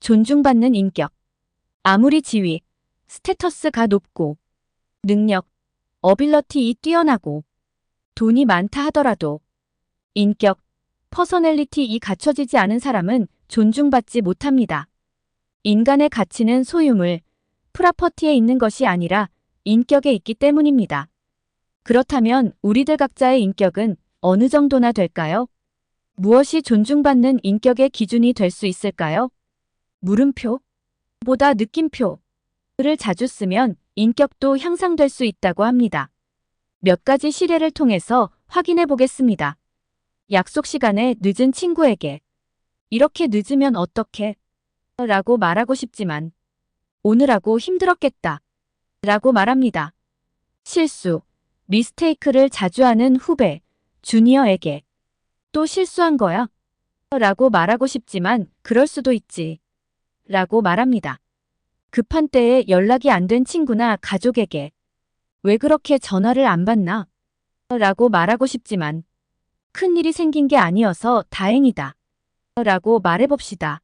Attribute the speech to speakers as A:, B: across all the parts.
A: 존중받는 인격. 아무리 지위, 스테터스가 높고, 능력, 어빌러티 뛰어나고, 돈이 많다 하더라도, 인격, 퍼서널리티 이 갖춰지지 않은 사람은 존중받지 못합니다. 인간의 가치는 소유물, 프라퍼티에 있는 것이 아니라 인격에 있기 때문입니다. 그렇다면 우리들 각자의 인격은 어느 정도나 될까요? 무엇이 존중받는 인격의 기준이 될 수 있을까요? 물음표 보다 느낌표를 자주 쓰면 인격도 향상될 수 있다고 합니다. 몇 가지 시례를 통해서 확인해 보겠습니다. 약속 시간에 늦은 친구에게 이렇게 늦으면 어떡해? 라고 말하고 싶지만 오늘하고 힘들었겠다. 라고 말합니다. 실수, 미스테이크를 자주 하는 후배, 주니어에게 또 실수한 거야? 라고 말하고 싶지만 그럴 수도 있지. 라고 말합니다. 급한 때에 연락이 안 된 친구나 가족에게 왜 그렇게 전화를 안 받나? 라고 말하고 싶지만 큰일이 생긴 게 아니어서 다행이다. 라고 말해봅시다.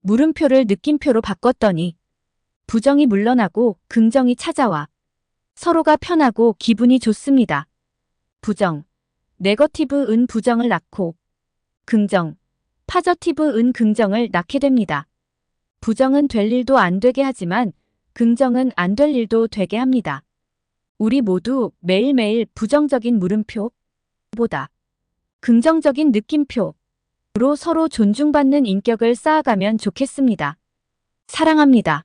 A: 물음표를 느낌표로 바꿨더니 부정이 물러나고 긍정이 찾아와 서로가 편하고 기분이 좋습니다. 부정, 네거티브 은 부정을 낳고 긍정, 파저티브 은 긍정을 낳게 됩니다. 부정은 될 일도 안 되게 하지만 긍정은 안 될 일도 되게 합니다. 우리 모두 매일매일 부정적인 물음표 보다 긍정적인 느낌표로 서로 존중받는 인격을 쌓아가면 좋겠습니다. 사랑합니다.